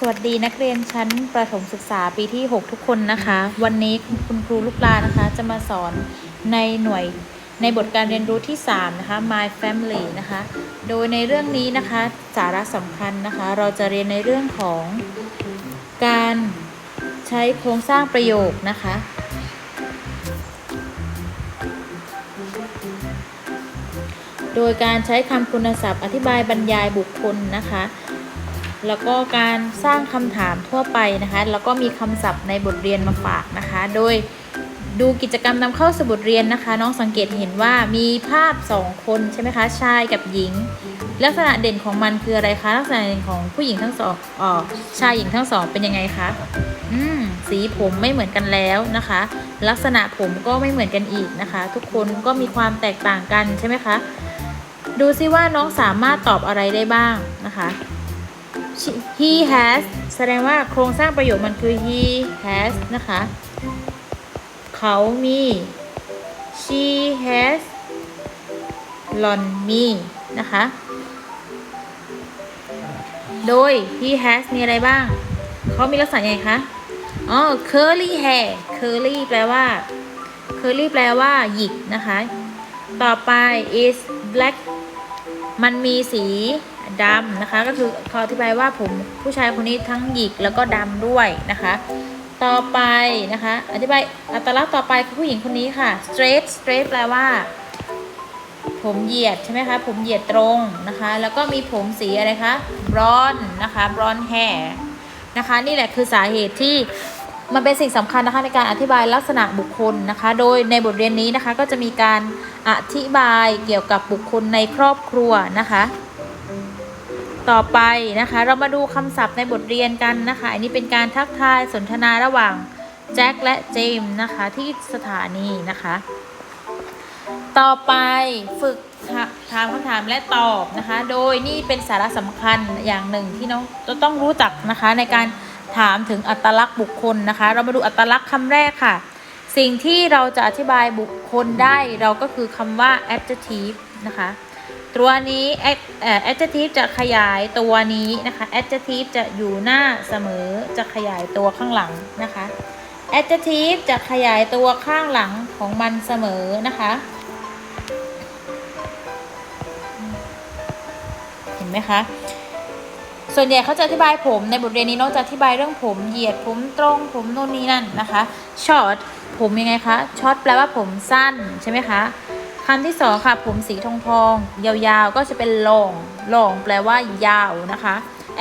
สวัสดีนักเรียนชั้นประถมศึกษาปีที่ 6 ทุกคนนะคะ วันนี้คุณครูลูกปลานะคะ จะมาสอนในหน่วยในบทการเรียนรู้ที่ 3 นะคะ My Family นะคะ โดยในเรื่องนี้นะคะสาระสำคัญนะคะ เราจะเรียนในเรื่องของการใช้โครงสร้างประโยคนะคะ โดยการใช้คำคุณศัพท์อธิบายบรรยายบุคคลนะคะ แล้วก็การสร้างคำถามทั่วไปนะคะ แล้วก็มีคำศัพท์ในบทเรียนมาฝากนะคะ โดยดูกิจกรรมนำเข้าสมุดเรียนนะคะ น้องสังเกตเห็นว่ามีภาพ 2 คนใช่ไหมคะชายกับหญิง ลักษณะเด่นของมันคืออะไรคะลักษณะเด่นของผู้หญิงทั้งสองอ๋อชายหญิงทั้งสองเป็นยังไงคะอืมสีผมไม่เหมือนกันแล้วนะคะ ลักษณะผมก็ไม่เหมือนกันอีกนะคะ ทุกคนก็มีความแตกต่างกันใช่ไหมคะ ดูซิว่าน้องสามารถตอบอะไรได้บ้างนะคะ he has แสดงว่าโครงสร้างประโยคมันคือ he has นะคะ เขามี she has หลอนมีนะคะ โดย he has มีอะไรบ้าง เขามีลักษณะยังไงคะ อ๋อ curly hair curly แปลว่า curly แปลว่า หยิกนะคะ ต่อไป is black มันมีสี ดำนะคะ ก็คือเขาอธิบายว่าผมผู้ชายคนนี้ทั้งหยิกแล้วก็ดำด้วยนะคะ ต่อไปนะคะ อธิบายอัตลักษณ์ต่อไปคือผู้หญิงคนนี้ค่ะ straight straight แปลว่า ผมเหยียดใช่ไหมคะ ผมเหยียดตรงนะคะ แล้วก็มีผมสีอะไรคะ blonde นะคะ blonde hair นะคะ นี่แหละคือสาเหตุที่มันเป็นสิ่งสำคัญนะคะในการอธิบายลักษณะบุคคลนะคะ โดยในบทเรียนนี้นะคะก็จะมีการอธิบายเกี่ยวกับบุคคลในครอบครัวนะคะ ต่อไปนะคะ เรามาดูคำศัพท์ในบทเรียนกันนะคะ อันนี้เป็นการทักทายสนทนาระหว่างแจ็คและเจมส์นะคะที่สถานีนะคะ ต่อไปฝึกถามคำถามและตอบนะคะ โดยนี่เป็นสาระสำคัญอย่างหนึ่งที่น้องต้องรู้จักนะคะในการถามถึงอัตลักษณ์บุคคลนะคะ เรามาดูอัตลักษณ์คำแรกค่ะ สิ่งที่เราจะอธิบายบุคคลได้เราก็คือคำว่า adjective นะคะ ตัวนี้ adjective จะขยายตัวนี้นะคะ adjective จะอยู่หน้าเสมอจะขยายตัวข้างหลังนะคะ adjective จะขยายตัวข้างหลังของมันเสมอนะคะเห็นไหมคะส่วนใหญ่เขาจะอธิบายผมในบทเรียนนี้นอกจากอธิบายเรื่องผมเหยียดผมตรงผมโน่นนี่นั่นนะคะ short ผมยังไงคะ short แปลว่าผมสั้นใช่ไหมคะ คำที่สองค่ะ ผมสีทองทองยาวๆ ก็จะเป็น long long แปลว่ายาวนะคะ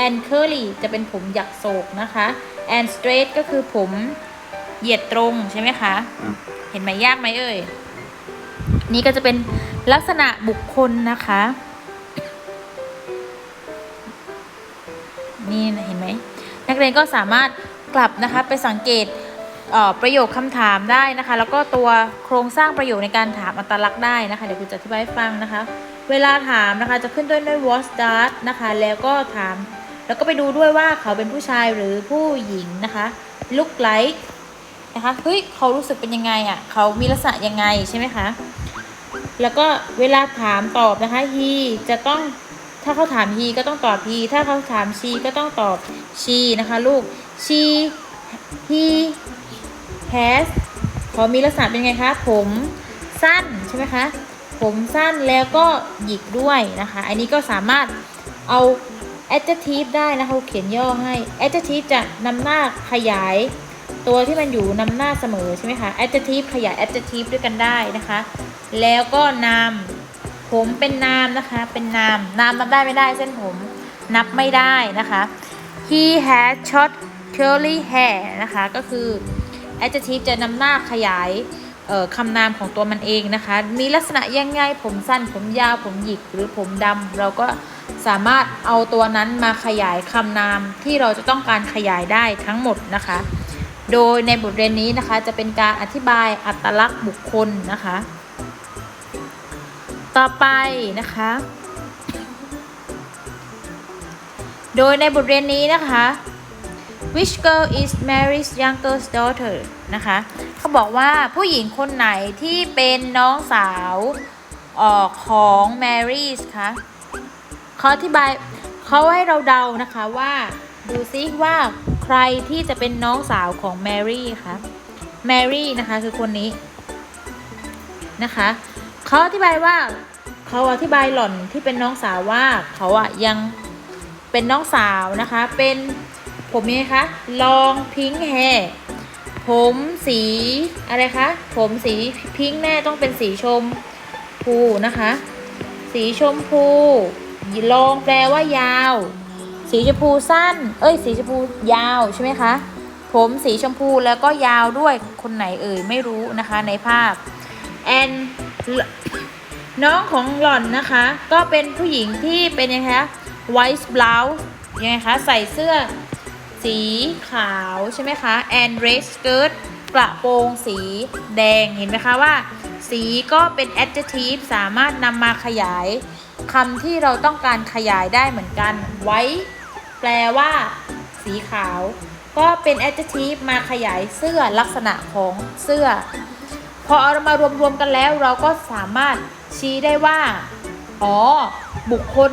and curly จะเป็นผมหยักโศกนะคะ and straight ก็คือผมเหยียดตรงใช่ไหมคะ เห็นไหมยากไหมเอ่ย นี่ก็จะเป็นลักษณะบุคคลนะคะ นี่เห็นไหม นักเรียนก็สามารถกลับนะคะไปสังเกต ประโยคคำถามได้นะคะ แล้วก็ตัวโครงสร้างประโยคในการถามอัตลักษณ์ได้นะคะ เดี๋ยวคุณจะอธิบายให้ฟังนะคะ เวลาถามนะคะจะขึ้นต้นด้วย was that นะคะ แล้วก็ถาม แล้วก็ไปดูด้วยว่าเขาเป็นผู้ชายหรือผู้หญิงนะคะ look like นะคะ เฮ้ย เขารู้สึกเป็นยังไงอะ่ะ เขามีลักษณะยังไงใช่ไหมคะ แล้วก็เวลาถามตอบนะคะ he จะต้องถ้าเขาถาม he ก็ต้องตอบ he ถ้าเขาถาม she ก็ต้องตอบ she นะคะ ลูก she he has เขามีลักษณะเป็นไงคะ ผมสั้นใช่ไหมคะ ผมสั้นแล้วก็หยิกด้วยนะคะ อันนี้ก็สามารถเอา adjective ได้นะคะเขียนย่อให้ adjective จะนำหน้าขยายตัวที่มันอยู่นำหน้าเสมอใช่ไหมคะ adjective ขยาย adjective ด้วยกันได้นะคะ แล้วก็นาม ผมเป็นนามนะคะ เป็นนาม นามนับได้ไม่ได้เส้นผมนับไม่ได้นะคะ he has short curly hair นะคะ ก็คือ adjective จะนำหน้าขยายคำนามของตัวมันเองนะคะ มีลักษณะยังไงผมสั้น ผมยาว ผมหยิก หรือผมดำ เราก็สามารถเอาตัวนั้นมาขยายคำนามที่เราจะต้องการขยายได้ทั้งหมดนะคะ โดยในบทเรียนนี้นะคะจะเป็นการอธิบายอัตลักษณ์บุคคลนะคะ ต่อไปนะคะ โดยในบทเรียนนี้นะคะ which girl is Mary's youngest daughter นะคะเขาบอกว่าผู้หญิงคนไหนที่เป็นน้องสาวออกของ Mary's คะเขาอธิบายเขาให้เราเดานะคะว่า ดูซิว่าใครที่จะเป็นน้องสาวของแมรี่คะแมรี่นะคะคือคนนี้นะคะเขาอธิบายว่าเขาอธิบายหล่อนที่เป็นน้องสาวว่าเขาอะยังเป็นน้องสาวนะคะ เป็น ผมยังไงคะ ลองพิงค์แฮผมสีอะไรคะ ผมสีพิงค์แน่ต้องเป็นสีชมพูนะคะ สีชมพูลองแปลว่ายาว สีชมพูสั้น เอ้ย สีชมพูยาวใช่ไหมคะ ผมสีชมพูแล้วก็ยาวด้วยคนไหนเอ่ยไม่รู้นะคะในภาพแอนน้องของหล่อนนะคะ ก็เป็นผู้หญิงที่เป็นยังไงคะ white blouse ยังไงคะใส่เสื้อ สีขาวใช่ไหมคะ and red skirt กระโปรงสีแดงเห็นไหมคะว่า สีก็เป็น adjective สามารถนำมาขยายคำที่เราต้องการขยายได้เหมือนกัน white แปลว่า สีขาว ก็เป็น adjective มาขยายเสื้อลักษณะของเสื้อ พอเอามารวมๆกันแล้วเราก็สามารถชี้ได้ว่า อ๋อ บุคคล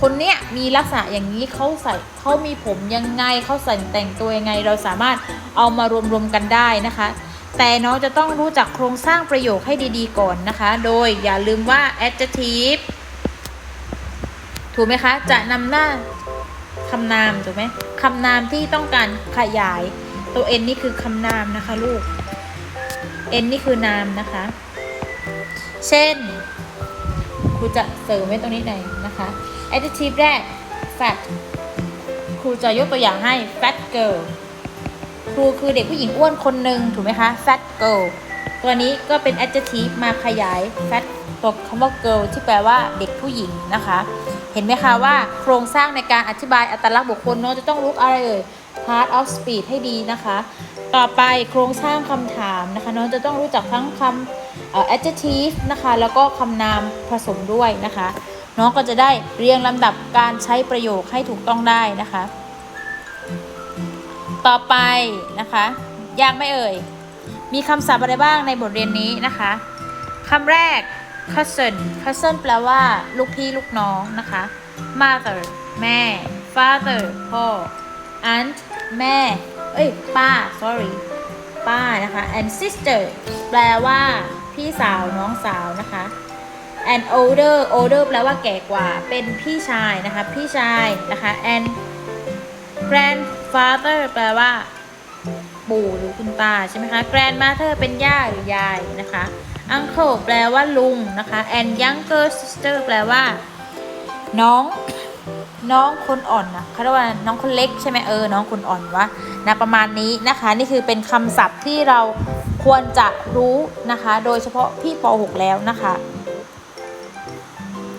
คนเนี้ยมีลักษณะอย่างนี้เขาใส่เขามีผมยังไงเขาใส่แต่งตัวยังไง เราสามารถเอามารวมๆกันได้นะคะ แต่น้องจะต้องรู้จักโครงสร้างประโยคให้ดีๆก่อนนะคะ โดยอย่าลืมว่า adjective ถูกไหมคะ จะนำหน้าคำนามถูกไหมคำนามที่ต้องการขยายตัว n นี่คือคำนามนะคะลูก n นี่คือนามนะคะ เช่นครูจะเสริมไว้ตรงนี้หน่อยนะคะ adjective แรก fat ครูจะยกตัวอย่างให้ fat girl ครูคือเด็กผู้หญิงอ้วนคนหนึ่งถูกไหมคะ fat girl ตัวนี้ก็เป็น adjective มาขยาย fat ตัวคำว่า girl ที่แปลว่าเด็กผู้หญิงนะคะ เห็นไหมคะว่าโครงสร้างในการอธิบายอัตลักษณ์บุคคลเนาะจะต้องรู้อะไรเอ่ย part of speech ให้ดีนะคะ ต่อไปโครงสร้างคำถามนะคะน้องจะต้องรู้จักทั้งคำ adjective นะคะ แล้วก็คำนามผสมด้วยนะคะ น้องก็จะได้เรียงลำดับการใช้ประโยคให้ถูกต้องได้นะคะ ต่อไปนะคะยากไม่เอ่ย มีคำศัพท์อะไรบ้างในบทเรียนนี้นะคะคำแรก cousin cousin แปลว่าลูกพี่ลูกน้องนะคะ mother แม่ father พ่อ aunt แม่ เอ้ย ป้า sorry ป้านะคะ and sister แปลว่า พี่สาวน้องสาวนะคะ and older older แปลว่าแก่กว่า เป็นพี่ชายนะคะ พี่ชายนะคะ and grandfather แปลว่า ปู่หรือคุณตาใช่ไหมคะ grandmother เป็นย่าหรือยายนะคะ uncle แปลว่าลุงนะคะ and younger sister แปลว่า น้องน้องคนอ่อนนะเขาเรียกว่าน้องคนเล็กใช่ไหมเออ น้องคนอ่อนวะนะประมาณนี้นะคะ นี่คือเป็นคำศัพท์ที่เราควรจะรู้นะคะ โดยเฉพาะพี่ป .6 แล้วนะคะ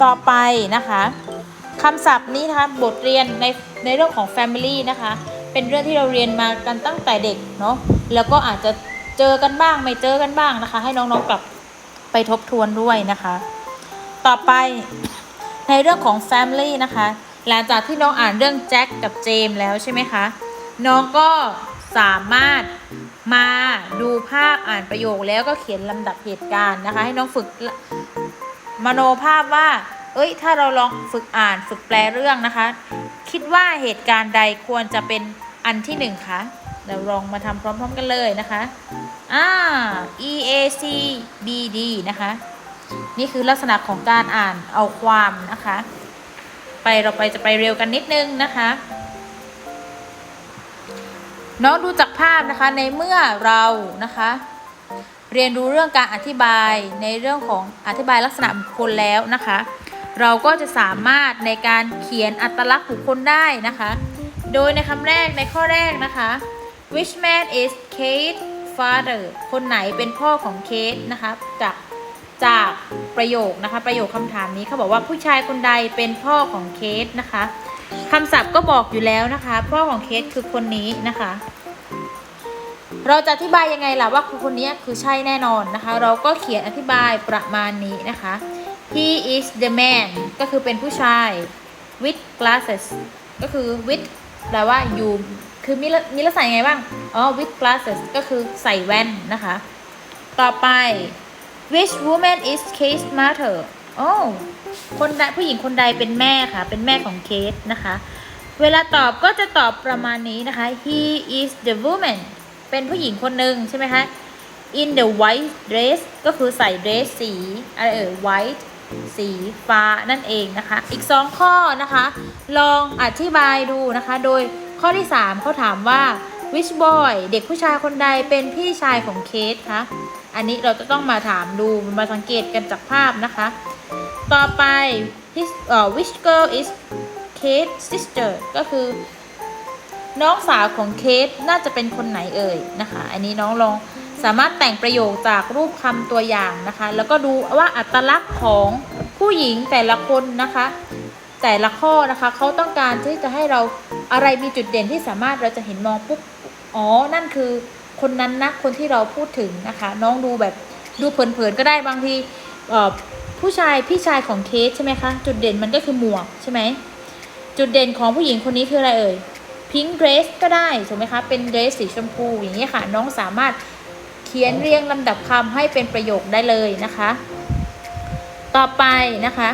ต่อไปนะคะคำศัพท์นี้นะคะบทเรียนในในเรื่องของ Family นะคะ เป็นเรื่องที่เราเรียนมากันตั้งแต่เด็กเนาะแล้วก็อาจจะเจอกันบ้างไม่เจอกันบ้างนะคะ ให้น้องๆกลับไปทบทวนด้วยนะคะ ต่อไปในเรื่องของ Family นะคะ หลังจากที่น้องอ่านเรื่องแจ็คกับเจมส์แล้วใช่ไหมคะน้องก็สามารถมาดูภาพอ่านประโยคแล้วก็เขียนลำดับเหตุการณ์นะคะ ให้น้องฝึก มโนภาพว่า เอ้ย ถ้าเราลองฝึกอ่านฝึกแปลเรื่องนะคะ คิดว่าเหตุการณ์ใดควรจะเป็นอันที่หนึ่งคะเราลองมาทำพร้อม ๆ กันเลยนะคะอ่า E A C B D นะคะ นี่คือลักษณะของการอ่านเอาความนะคะ ไปเราไปจะไปเร็วกันนิดนึงนะคะน้องดูจากภาพนะคะในเมื่อเรานะคะ เรียนรู้เรื่องการอธิบายในเรื่องของอธิบายลักษณะบุคคลแล้วนะคะ เราก็จะสามารถในการเขียนอัตลักษณ์บุคคลได้นะคะ โดยในคำแรกในข้อแรกนะคะ which man is Kate father คนไหนเป็นพ่อของเคทนะคะจากจากประโยคนะคะ ประโยคคำถามนี้เขาบอกว่าผู้ชายคนใดเป็นพ่อของเคทนะคะคำศัพท์ก็บอกอยู่แล้วนะคะ พ่อของเคทคือคนนี้นะคะ เราจะอธิบายยังไงล่ะว่าคนคนนี้คือใช่แน่นอนนะคะ เราก็เขียนอธิบายประมาณนี้นะคะ he is the man ก็คือเป็นผู้ชาย with glasses ก็คือ with แปลว่าอยู่คือมีลักมีลักษณะยังไงบ้าง อ๋อ with glasses ก็คือใส่แว่นนะคะ ต่อไป which woman is Kate's mother โอ้คนใดผู้หญิงคนใดเป็นแม่ค่ะ เป็นแม่ของเคสนะคะ เวลาตอบก็จะตอบประมาณนี้นะคะ he is the woman เป็นผู้หญิงคนหนึ่งใช่ไหมคะ in the white dress ก็คือใส่เดรสสีอะไรเอ่ย white สีฟ้านั่นเองนะคะ อีก 2 ข้อนะคะ ลองอธิบายดูนะคะ โดยข้อที่ 3เขาถามว่า which boy เด็กผู้ชายคนใดเป็นพี่ชายของเคสคะ อันนี้เราจะต้องมาถามดูมาสังเกตกันจากภาพนะคะ ต่อไป his เอ่อ which girl is Kate sister ก็คือ น้องสาวของเคสน่าจะเป็นคนไหนเอ่ยนะคะ อันนี้น้องลองสามารถแต่งประโยคจากรูปคำตัวอย่างนะคะ แล้วก็ดูว่าอัตลักษณ์ของผู้หญิงแต่ละคนนะคะ แต่ละข้อนะคะเขาต้องการที่จะให้เราอะไรมีจุดเด่นที่สามารถเราจะเห็นมองปุ๊บอ๋อ นั่นคือคนนั้นนะคนที่เราพูดถึงนะคะ น้องดูแบบดูเผินๆก็ได้บางทีผู้ชายพี่ชายของเคสใช่ไหมคะ จุดเด่นมันก็คือหมวกใช่ไหมจุดเด่นของผู้หญิงคนนี้คืออะไรเอ่ย พิงค์เดรสก็ได้ถูกไหมคะเป็นเดรสสีชมพูอย่างนี้ยค่ะ น้องสามารถเขียนเรียงลำดับคำให้เป็นประโยคได้เลยนะคะ ต่อไปนะคะ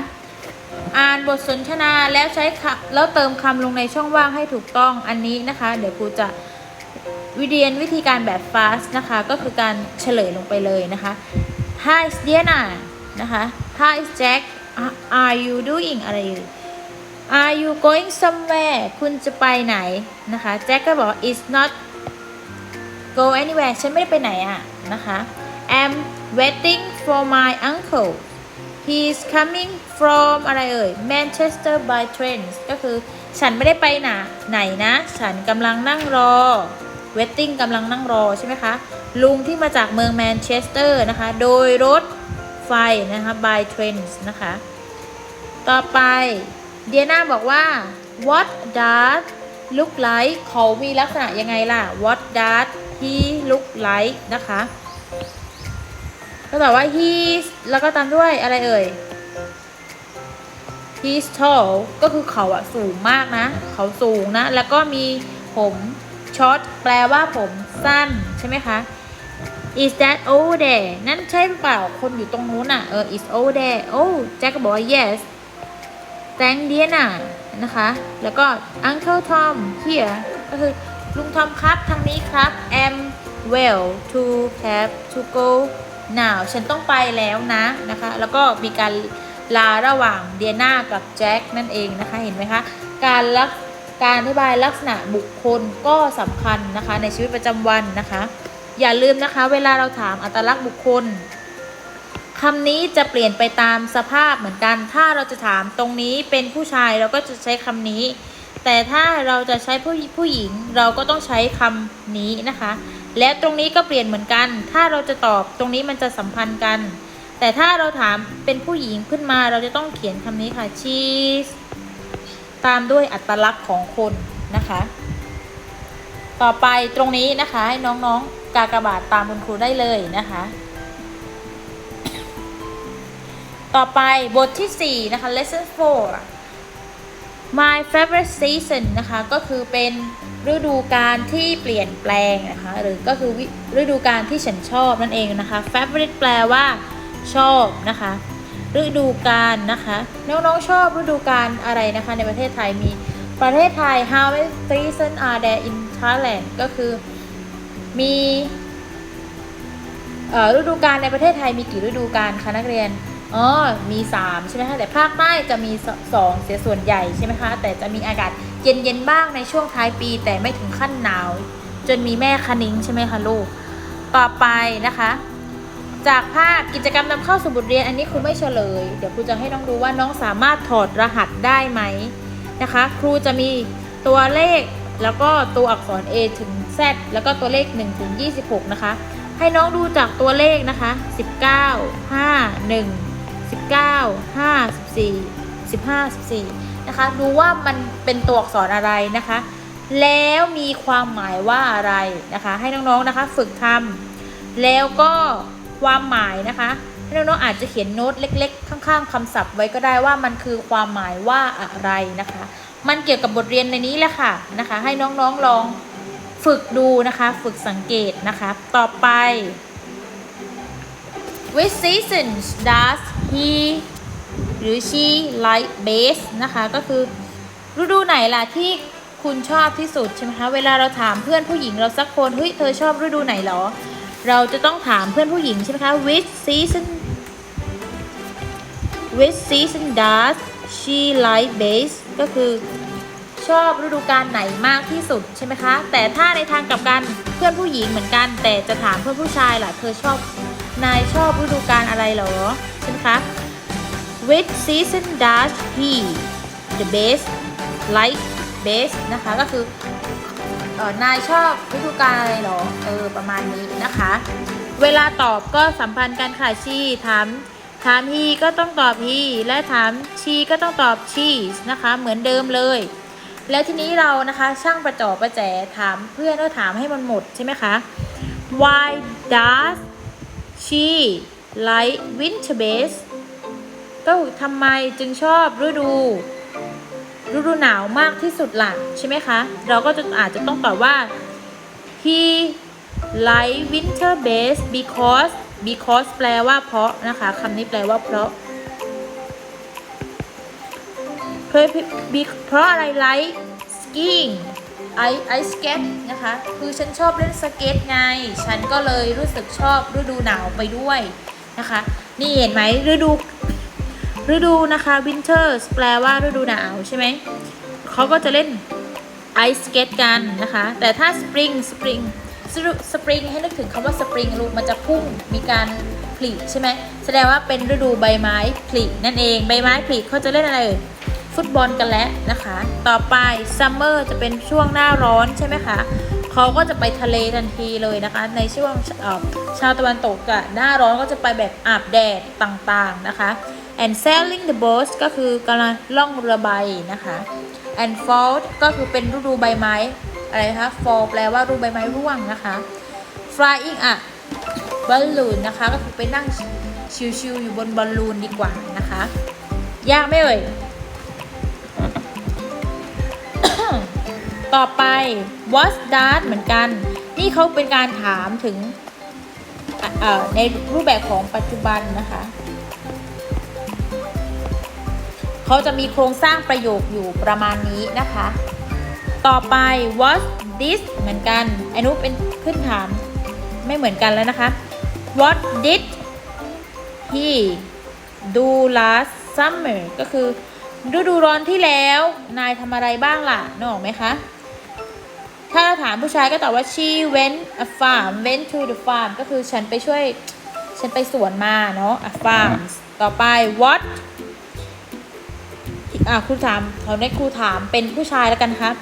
อ่านบทสนทนาแล้วใช้คำแล้วเติมคำลงในช่องว่างให้ถูกต้องอันนี้นะคะ เดี๋ยวครูจะวิเรียนวิธีการแบบ fast นะคะ ก็คือการเฉลยลงไปเลยนะคะ Hi Diana นะคะ Hi Jack are you doing อะไรอยู่ Are you going somewhere คุณจะไปไหนนะคะแจ็คก็บอก it's not go anywhere ฉันไม่ได้ไปไหนอะนะคะ I'm waiting for my uncle he's coming from อะไรเอ่ย Manchester by train ก็คือฉันไม่ได้ไปไหนไหนนะ ฉันกำลังนั่งรอ waiting กำลังนั่งรอใช่ไหมคะ ลุงที่มาจากเมืองแมนเชสเตอร์นะคะ โดยรถไฟนะคะ by trains นะคะ ต่อไป เดียนาบอกว่า what does look like เขามีลักษณะยังไงล่ะ what does he look like นะคะ ก็ตอบว่า he แล้วก็ตามด้วยอะไรเอ่ย he's tall ก็คือเขาอะสูงมากนะ เขาสูงนะ แล้วก็มีผมช็อตแปลว่าผมสั้นใช่ไหมคะ is that over there นั่นใช่หรือเปล่าคนอยู่ตรงนู้นอะเออ is over there โอ้แจ็คก็บอกว่า yes thank Diana นะคะ แล้วก็ Uncle Tom here ก็คือลุงทอมครับทางนี้ครับ am well to have to go now ฉันต้องไปแล้วนะนะคะ แล้วก็มีการลาระหว่างเดียนากับแจ็คนั่นเองนะคะ เห็นไหมคะ การลักการอธิบายลักษณะบุคคลก็สำคัญนะคะในชีวิตประจำวันนะคะ อย่าลืมนะคะ เวลาเราถามอัตลักษณ์บุคคล คำนี้จะเปลี่ยนไปตามสภาพเหมือนกัน ถ้าเราจะถามตรงนี้เป็นผู้ชายเราก็จะใช้คำนี้ แต่ถ้าเราจะใช้ผู้ผู้หญิงเราก็ต้องใช้คำนี้นะคะ และตรงนี้ก็เปลี่ยนเหมือนกัน ถ้าเราจะตอบตรงนี้มันจะสัมพันธ์กัน แต่ถ้าเราถามเป็นผู้หญิงขึ้นมาเราจะต้องเขียนคำนี้ค่ะ cheese ตามด้วยอัตลักษณ์ของคนนะคะ ต่อไปตรงนี้นะคะให้น้องๆกากบาทตามคุณครูได้เลยนะคะ ต่อไปบทที่ 4 นะคะ lesson 4 my favorite season นะคะ ก็คือเป็นฤดูการที่เปลี่ยนแปลงนะคะ หรือก็คือฤดูการที่ฉันชอบนั่นเองนะคะ favorite แปลว่า ชอบนะคะ ฤดูการนะคะ น้องๆชอบฤดูการอะไรนะคะ ในประเทศไทยมีประเทศไทย how many season are there in Thailand ก็คือมีฤดูกาลในประเทศไทยมีกี่ฤดูกาลคะนักเรียน อ๋อมี 3 ใช่ไหมคะแต่ภาคใต้จะมี 2 เสียส่วนใหญ่ใช่ไหมคะแต่จะมีอากาศเย็นๆบ้างในช่วงท้ายปี แต่ไม่ถึงขั้นหนาว จนมีแม่คณิ้งใช่ไหมคะลูก ต่อไปนะคะ จากภาคกิจกรรมนำเข้าสู่บทเรียนอันนี้ครูไม่เฉลย เดี๋ยวครูจะให้น้องดูว่าน้องสามารถถอดรหัสได้ไหมนะคะ ครูจะมีตัวเลขแล้วก็ตัวอักษร A ถึง Z แล้วก็ตัวเลข1ถึง26 นะคะ ให้น้องดูจากตัวเลขนะคะ 19 5 1 19 5 14 15 14นะคะดูว่ามันเป็นตัวอักษรอะไรนะคะ แล้วมีความหมายว่าอะไรนะคะ ให้น้องๆนะคะฝึกทำแล้วก็ความหมายนะคะให้น้องๆอาจจะเขียนโน้ตเล็ก ๆ ข้าง ๆคำศัพท์ไว้ก็ได้ว่ามันคือความหมายว่าอะไรนะคะ มันเกี่ยวกับบทเรียนในนี้แหละค่ะนะคะ ให้น้องๆลองฝึกดูนะคะ ฝึกสังเกตนะคะ ต่อไป Which seasons does he หรือ she like best นะคะก็คือฤดูไหนล่ะที่คุณชอบที่สุดใช่ไหมคะเวลาเราถามเพื่อนผู้หญิงเราสักคนเฮ้ยเธอชอบฤดูไหนเหรอ เราจะต้องถามเพื่อนผู้หญิงใช่ไหมคะ which season which season does she like best ก็คือชอบฤดูกาลไหนมากที่สุดใช่ไหมคะ แต่ถ้าในทางกลับกันเพื่อนผู้หญิงเหมือนกัน แต่จะถามเพื่อนผู้ชายล่ะเธอชอบนายชอบฤดูกาลอะไรเหรอ ใช่ไหมคะ which season does he the best like best นะคะก็คือเออนายชอบฤดูกาลอะไรเหรอ เออ ประมาณนี้นะคะ เวลาตอบก็สัมพันธ์กันค่ะชีถามถาม he ก็ต้องตอบ he และถาม she ก็ต้องตอบ she นะคะเหมือนเดิมเลย แล้วทีนี้เรานะคะช่างประจอบประแจถามเพื่อนก็ถามให้มันหมดใช่ไหมคะ why does she like winter best ก็ทำไมจึงชอบฤดู ฤดูหนาวมากที่สุดล่ะใช่ไหมคะ เราก็จะอาจจะต้องตอบว่า he like winter best because because แปลว่าเพราะนะคะคำนี้แปลว่าเพราะเพราะเพราะอะไร like skiing I I skate นะคะ คือฉันชอบเล่นสเก็ตไง ฉันก็เลยรู้สึกชอบฤดูหนาวไปด้วย นะคะ นี่เห็นไหมฤดูฤดูนะคะ winter แปลว่าฤดูหนาวใช่ไหม เขาก็จะเล่นไอสเกตกันนะคะ แต่ถ้า spring spring spring ให้นึกถึงคำว่า spring ลูกมันจะพุ่งมีการผลิใช่ไหมแสดงว่าเป็นฤดูใบไม้ผลินั่นเองใบไม้ผลิเขาจะเล่นอะไรฟุตบอลกันแล้วนะคะ ต่อไป summer จะเป็นช่วงหน้าร้อนใช่ไหมคะ เขาก็จะไปทะเลทันทีเลยนะคะ ในช่วงชาวตะวันตกอะหน้าร้อนก็จะไปแบบอาบแดดต่างๆนะคะ and sailing the boat ก็คือกำลังล่องเรือใบนะคะ and fall ก็คือเป็นฤดูใบไม้อะไรคะ fall แปลว่าฤดูใบไม้ร่วงนะคะ flying อะบอลลูนนะคะ ก็คือไปนั่งชิวๆอยู่บนบอลลูนดีกว่านะคะ ยากไหมเอ่ย ต่อไป what does เหมือนกัน นี่เขาเป็นการถามถึงในรูปแบบของปัจจุบันนะคะเขาจะมีโครงสร้างประโยคอยู่ประมาณนี้นะคะ ต่อไป what this เหมือนกันอันนู้เป็นขึ้นถามไม่เหมือนกันแล้วนะคะ what did he do last summer ก็คือฤดูร้อนที่แล้ว นายทำอะไรบ้างล่ะนึกออกไหมคะ ถ้าถามผู้ชายก็ตอบว่า she went a farm went to the farm ก็คือฉันไปช่วย ฉันไปสวนมาเนาะ a farm ต่อไป what อะครูถามเขาได้ครูถามเป็นผู้ชายแล้วกันครับ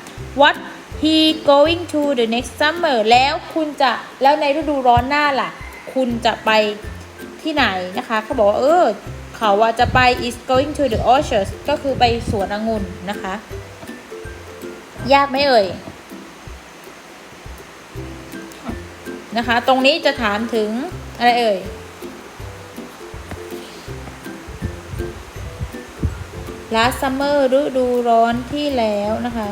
what he going to the next summer แล้วคุณจะแล้วในฤดูร้อนหน้าล่ะ คุณจะไปที่ไหนนะคะ เขาบอกว่าเออ เขาว่าจะไป is going to the orchard ก็คือไปสวนองุ่นนะคะ ยากไหมเอ่ย นะคะ ตรงนี้จะถามถึงอะไรเอ่ย last summer ฤดูร้อนที่แล้วนะคะ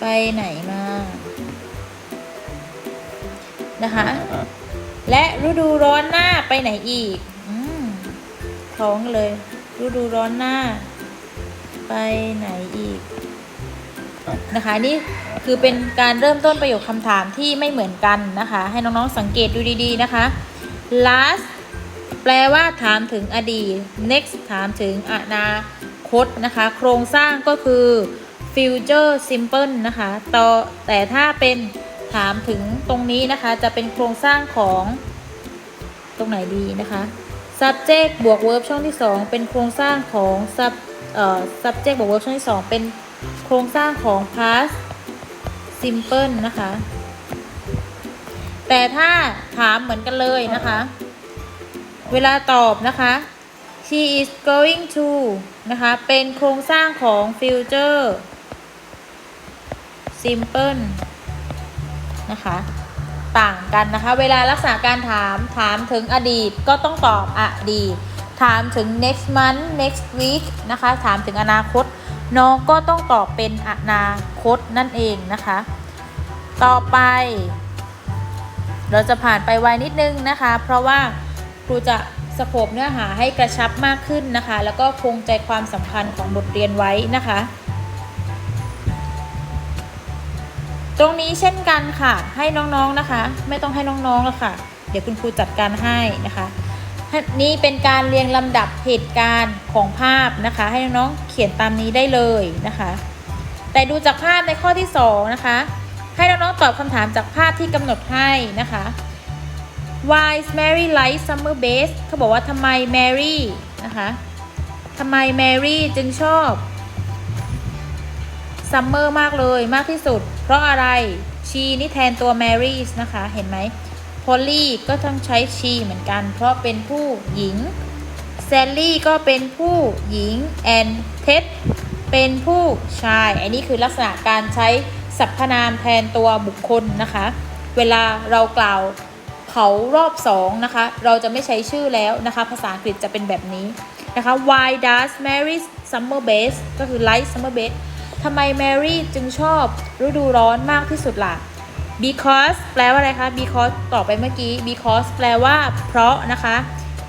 ไปไหนมา นะคะ และฤดูร้อนหน้าไปไหนอีกอท้องเลย ฤดูร้อนหน้า ไปไหนอีก นะคะนี่คือเป็นการเริ่มต้นประโยคคำถามที่ไม่เหมือนกันนะคะ ให้น้องๆสังเกตดูดีๆนะคะ last แปลว่าถามถึงอดีต next ถามถึงอนาคตนะคะ โครงสร้างก็คือ future simple นะคะต่อแต่ถ้าเป็นถามถึงตรงนี้นะคะ จะเป็นโครงสร้างของตรงไหนดีนะคะ subject บวก verb ช่องที่ 2 เป็นโครงสร้างของ sub เอ่อ subject บวก verb ช่องที่ 2 เป็น โครงสร้างของ past simple นะคะ แต่ถ้าถามเหมือนกันเลยนะคะ เวลาตอบนะคะ she is going to นะคะ เป็นโครงสร้างของ future simple นะคะ ต่างกันนะคะ เวลาลักษณะการถามถามถึงอดีตก็ต้องตอบอดีต ถามถึง next month next week นะคะ ถามถึงอนาคต น้องก็ต้องตอบเป็นอนาคตนั่นเองนะคะ ต่อไป เราจะผ่านไปไวนิดนึงนะคะ เพราะว่าครูจะสโคปเนื้อหาให้กระชับมากขึ้นนะคะ แล้วก็คงใจความสำคัญของบทเรียนไว้นะคะ ตรงนี้เช่นกันค่ะ ให้น้องๆนะคะ ไม่ต้องให้น้องๆแล้วค่ะ เดี๋ยวคุณครูจัดการให้นะคะ นี่เป็นการเรียงลำดับเหตุการณ์ของภาพนะคะ ให้น้องๆเขียนตามนี้ได้เลยนะคะ แต่ดูจากภาพในข้อที่2นะคะ ให้น้องๆตอบคำถามจากภาพที่กำหนดให้นะคะ Why is Mary like summer best เขาบอกว่าทำไม Mary นะคะทำไม Mary จึงชอบซัมเมอร์มากเลยมากที่สุด เพราะอะไร she นี่แทนตัว Marys นะคะ เห็นไหม Polly ก็ต้องใช้ she เหมือนกัน เพราะเป็นผู้หญิง Sally ก็เป็นผู้หญิง and Ted เป็นผู้ชาย อันนี้คือลักษณะการใช้สรรพนามแทนตัวบุคคลนะคะ เวลาเรากล่าวเขารอบสองนะคะ เราจะไม่ใช้ชื่อแล้วนะคะ ภาษาอังกฤษจะเป็นแบบนี้นะคะ Why does Mary summer best ก็คือ like summer best ทำไม Mary จึงชอบฤดูร้อนมากที่สุดล่ะ because แปลว่าอะไรคะ because ต่อไปเมื่อกี้ because แปลว่า เพราะนะคะ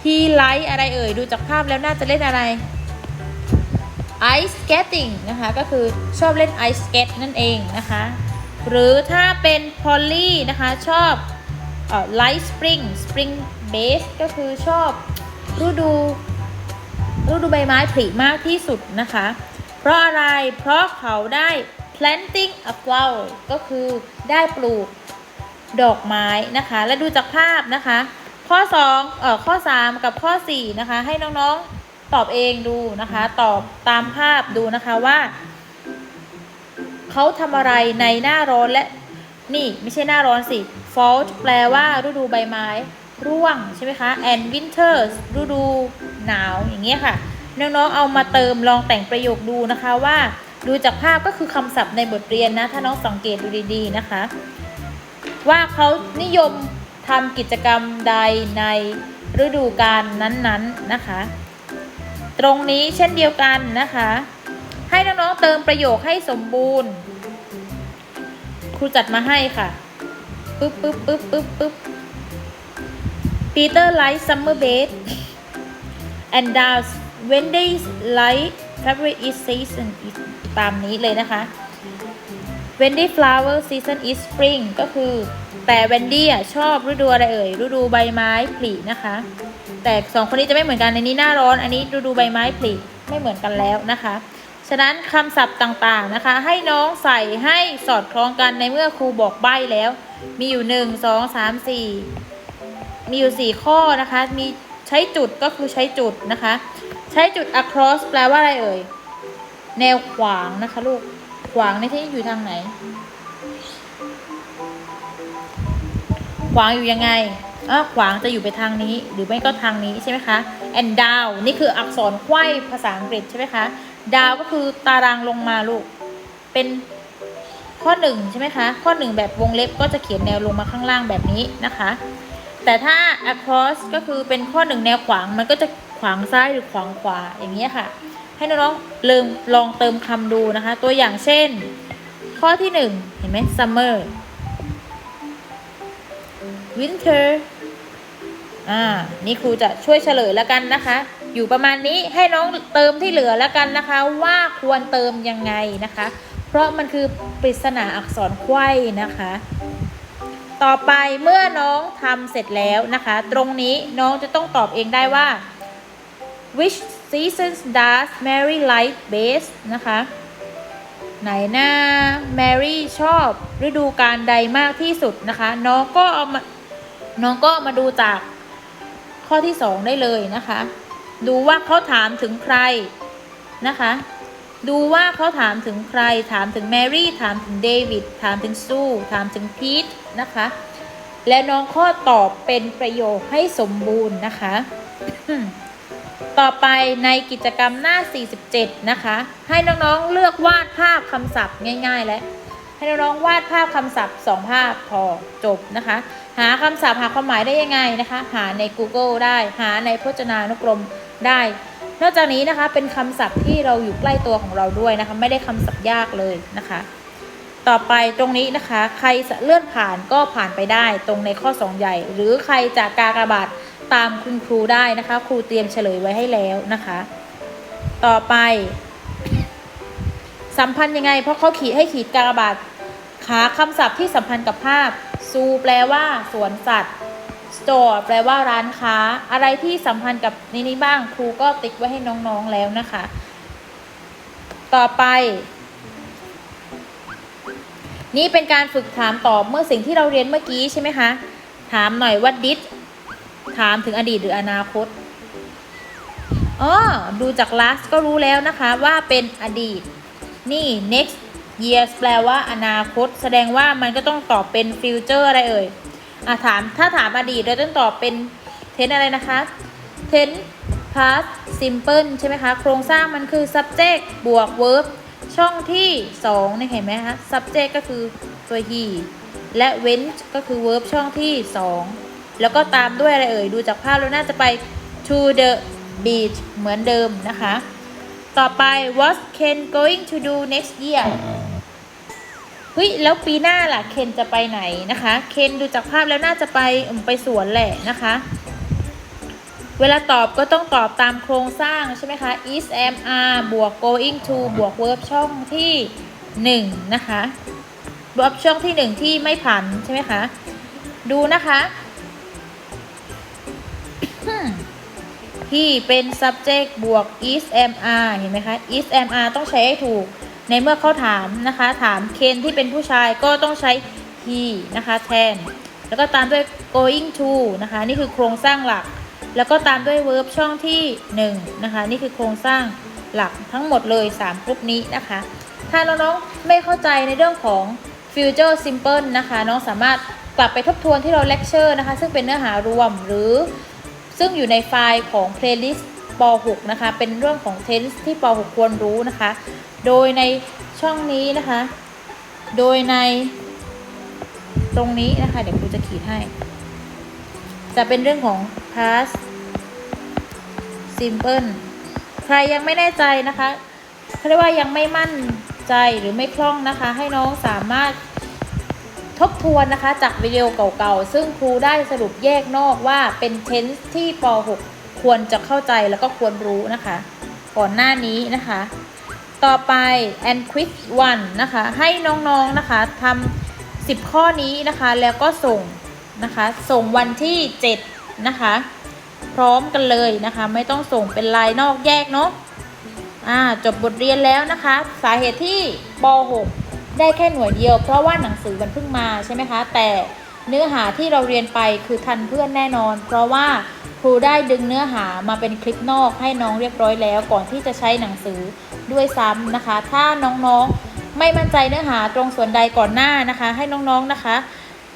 he like อะไรเอ่ย ดูจากภาพแล้วน่าจะเล่นอะไร ice skating นะคะ ก็คือชอบเล่น ice skate นั่นเองนะคะ หรือถ้าเป็น Polly นะคะ ชอบออ light spring spring base ก็คือชอบฤดูฤดูใบไม้ผลิมากที่สุดนะคะ เพราะอะไร เพราะเขาได้ planting a flower ก็คือได้ปลูกดอกไม้นะคะ และดูจากภาพนะคะ ข้อ2เอ่อข้อ 3 กับข้อ 4 นะคะ ให้น้องๆตอบเองดูนะคะ ตอบตามภาพดูนะคะว่าเขาทำอะไรในหน้าร้อนและนี่ไม่ใช่หน้าร้อนสิ fall แปลว่าฤดูใบไม้ ร่วงใช่ไหมคะ and winters ฤดูหนาวอย่างเงี้ยค่ะ น้องๆเอามาเติมลองแต่งประโยคดูนะคะว่า ดูจากภาพก็คือคำศัพท์ในบทเรียนนะ ถ้าน้องสังเกตดูดีๆนะคะ ว่าเขานิยมทำกิจกรรมใดในฤดูกาลนั้นๆนนนะคะ ตรงนี้เช่นเดียวกันนะคะ ให้น้องๆเติมประโยคให้สมบูรณ์ ครูจัดมาให้ค่ะปึ๊บปึ๊บปึ๊บปึ๊บปึ๊บ Peter likes summer bed and does when they like favorite season is ตามนี้เลยนะคะ Wendy flower season is spring ก็คือ แต่ Wendy อะชอบฤดูอะไรเอ่ยฤดูใบไม้ผลินะคะ แต่สองคนนี้จะไม่เหมือนกันในนี้หน้าร้อนอันนี้ฤดูใบไม้ผลิไม่เหมือนกันแล้วนะคะฉะนั้นคำศัพท์ต่างๆนะคะ ให้น้องใส่ให้สอดคล้องกันในเมื่อครูบอกใบ้แล้ว มีอยู่ 1 2 3 4 มีอยู่ 4 ข้อนะคะ มีใช้จุดก็คือใช้จุดนะคะ ใช้จุด across แปลว่าอะไรเอ่ย แนวขวางนะคะลูก ขวางในที่อยู่ทางไหน ขวางอยู่ยังไงอะขวางจะอยู่ไปทางนี้ หรือไม่ก็ทางนี้ใช่ไหมคะ and down นี่คืออักษรไขว้ภาษาอังกฤษใช่ไหมคะ down ก็คือตารางลงมาลูก เป็นข้อหนึ่งใช่ไหมคะ ข้อหนึ่งแบบวงเล็บก็จะเขียนแนวลงมาข้างล่างแบบนี้นะคะ แต่ถ้า across ก็คือเป็นข้อหนึ่งแนวขวางมันก็จะขวางซ้ายหรือขวางขวาอย่างนี้ค่ะ ให้น้องๆเริ่มลองเติมคำดูนะคะ ตัวอย่างเช่น ข้อที่หนึ่งเห็นไหม summer winter อ่า นี่ครูจะช่วยเฉลยแล้วกันนะคะ อยู่ประมาณนี้ให้น้องเติมที่เหลือแล้วกันนะคะ ว่าควรเติมยังไงนะคะ เพราะมันคือปริศนาอักษรไขว้นะคะ ต่อไปเมื่อน้องทำเสร็จแล้วนะคะ ตรงนี้น้องจะต้องตอบเองได้ว่า which seasons does Mary like best นะคะ ไหนหน้า Mary ชอบฤดูกาลใดมากที่สุดนะคะ น้องก็เอามาน้องก็มาดูจากข้อที่2ได้เลยนะคะ ดูว่าเขาถามถึงใครนะคะ ดูว่าเขาถามถึงใคร ถามถึงแมรี่ ถามถึงเดวิด ถามถึงซูถามถึงพีทนะคะ และน้องข้อตอบเป็นประโยคให้สมบูรณ์นะคะ ต่อไปในกิจกรรมหน้า 47 นะคะ ให้น้องๆเลือกวาดภาพคำศัพท์ง่าย ๆ และให้น้องๆวาดภาพคำศัพท์สองภาพพอจบนะคะ หาคำศัพท์หาความหมายได้ยังไงนะคะ หาใน Google ได้หาในพจนานุกรมได้ นอกจากนี้นะคะเป็นคำศัพท์ที่เราอยู่ใกล้ตัวของเราด้วยนะคะ ไม่ได้คำศัพท์ยากเลยนะคะ ต่อไปตรงนี้นะคะ ใครเลื่อนผ่านก็ผ่านไปได้ตรงในข้อ 2 ใหญ่ หรือใครจะกากระบาท ตามคุณครูได้นะคะ ครูเตรียมเฉลยไว้ให้แล้วนะคะ ต่อไป สัมพันธ์ยังไง เพราะเขาขีดให้ขีดกากบาทขาคำศัพท์ที่สัมพันธ์กับภาพ ซูแปลว่าสวนสัตว์ store แปลว่าร้านค้า อะไรที่สัมพันธ์กับนี้นี้บ้าง ครูก็ติ๊กไว้ให้น้องๆแล้วนะคะ ต่อไป นี่เป็นการฝึกถามตอบเมื่อสิ่งที่เราเรียนเมื่อกี้ใช่ไหมคะ ถามหน่อยว่า did ถามถึงอดีตหรืออนาคตอ๋อดูจาก last ก็รู้แล้วนะคะว่าเป็นอดีต นี่ next years แปลว่าอนาคต แสดงว่ามันก็ต้องตอบเป็น future อะไรเอ่ยอะถามถ้าถามอดีตเราต้องตอบเป็น tense อะไรนะคะ tense past simple ใช่ไหมคะ โครงสร้างมันคือ subject บวก verb ช่องที่2นี่เห็นไหมคะ subject ก็คือตัว he และ went ก็คือ verb ช่องที่ 2 แล้วก็ตามด้วยอะไรเอ่ยดูจากภาพแล้วน่าจะไป to the beach เหมือนเดิมนะคะ ต่อไป what Ken going to do next year เฮ้ยแล้วปีหน้าล่ะเคนจะไปไหนนะคะเคนดูจากภาพแล้วน่าจะไปไปสวนแหละนะคะ เวลาตอบก็ต้องตอบตามโครงสร้างใช่ไหมคะ is am are บวก going to บวก verb ช่องที่ 1 นะคะ verb ช่องที่ 1 ที่ไม่ผันใช่ไหมคะ ดูนะคะ ที่เป็น subject บวก is am are เห็นไหมคะ is am are ต้องใช้ให้ถูก ในเมื่อเขาถามนะคะ ถามเคนที่เป็นผู้ชายก็ต้องใช้ he นะคะแทน แล้วก็ตามด้วย going to นะคะ นี่คือโครงสร้างหลัก แล้วก็ตามด้วย verb ช่องที่1นะคะ นี่คือโครงสร้างหลักทั้งหมดเลย 3 กลุ่มนี้นะคะ ถ้าน้องๆไม่เข้าใจในเรื่องของ future simple นะคะ น้องสามารถกลับไปทบทวนที่เรา lecture นะคะ ซึ่งเป็นเนื้อหารวมหรือ ซึ่งอยู่ในไฟล์ของ playlist ป .6 นะคะ เป็นเรื่องของ tense ที่ป .6 ควรรู้นะคะ โดยในช่องนี้นะคะ โดยในตรงนี้นะคะ เดี๋ยวครูจะขีดให้ จะเป็นเรื่องของ past simple ใครยังไม่แน่ใจนะคะเขาเรียกว่ายังไม่มั่นใจหรือไม่คล่องนะคะ ให้น้องสามารถ ทบทวนนะคะจากวิดีโอเก่าๆ ซึ่งครูได้สรุปแยกนอกว่าเป็น tense ที่ป .6 ควรจะเข้าใจแล้วก็ควรรู้นะคะ ก่อนหน้านี้นะคะ ต่อไป and quiz one นะคะ ให้น้องๆนะคะทำ10 ข้อนี้นะคะ แล้วก็ส่งนะคะ ส่งวันที่7นะคะ พร้อมกันเลยนะคะ ไม่ต้องส่งเป็นลายนอกแยกเนาะอ่าจบบทเรียนแล้วนะคะ สาเหตุที่ป .6 ได้แค่หน่วยเดียว เพราะว่าหนังสือมันเพิ่งมาใช่ไหมคะ แต่เนื้อหาที่เราเรียนไปคือทันเพื่อนแน่นอน เพราะว่าครูได้ดึงเนื้อหามาเป็นคลิปนอกให้น้องเรียบร้อยแล้ว ก่อนที่จะใช้หนังสือด้วยซ้ำนะคะ ถ้าน้องๆไม่มั่นใจเนื้อหาตรงส่วนใดก่อนหน้านะคะ ให้น้องๆนะคะ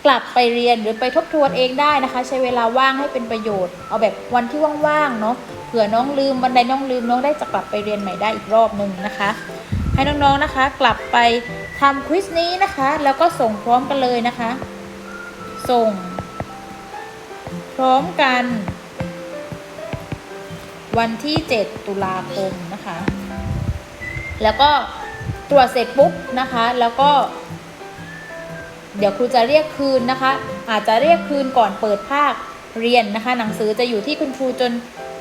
กลับไปเรียนหรือไปทบทวนเองได้นะคะ ใช้เวลาว่างให้เป็นประโยชน์ เอาแบบวันที่ว่างๆเนาะเผื่อน้องลืมวันใดน้องลืมน้องได้จะกลับไปเรียนใหม่ได้อีกรอบหนึ่งนะคะ ให้น้องๆนะคะ กลับไป ทำควิสนี้นะคะ แล้วก็ส่งพร้อมกันเลยนะคะ ส่ง พร้อมกัน วันที่ 7 ตุลาคมนะคะ แล้วก็ตรวจเสร็จปุ๊บนะคะ แล้วก็ เดี๋ยวครูจะเรียกคืนนะคะ อาจจะเรียกคืนก่อนเปิดภาคเรียนนะคะ หนังสือจะอยู่ที่คุณครูจน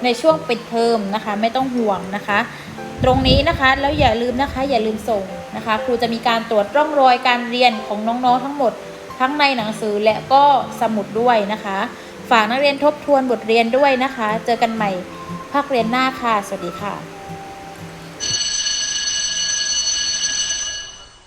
ในช่วงปิดเทอมนะคะ ไม่ต้องห่วงนะคะ ตรงนี้นะคะแล้วอย่าลืมนะคะ อย่าลืมส่งนะคะ ครูจะมีการตรวจร่องรอยการเรียนของน้องๆทั้งหมด ทั้งในหนังสือและก็สมุดด้วยนะคะ ฝากนักเรียนทบทวนบทเรียนด้วยนะคะ เจอกันใหม่ภาคเรียนหน้าค่ะ สวัสดีค่ะ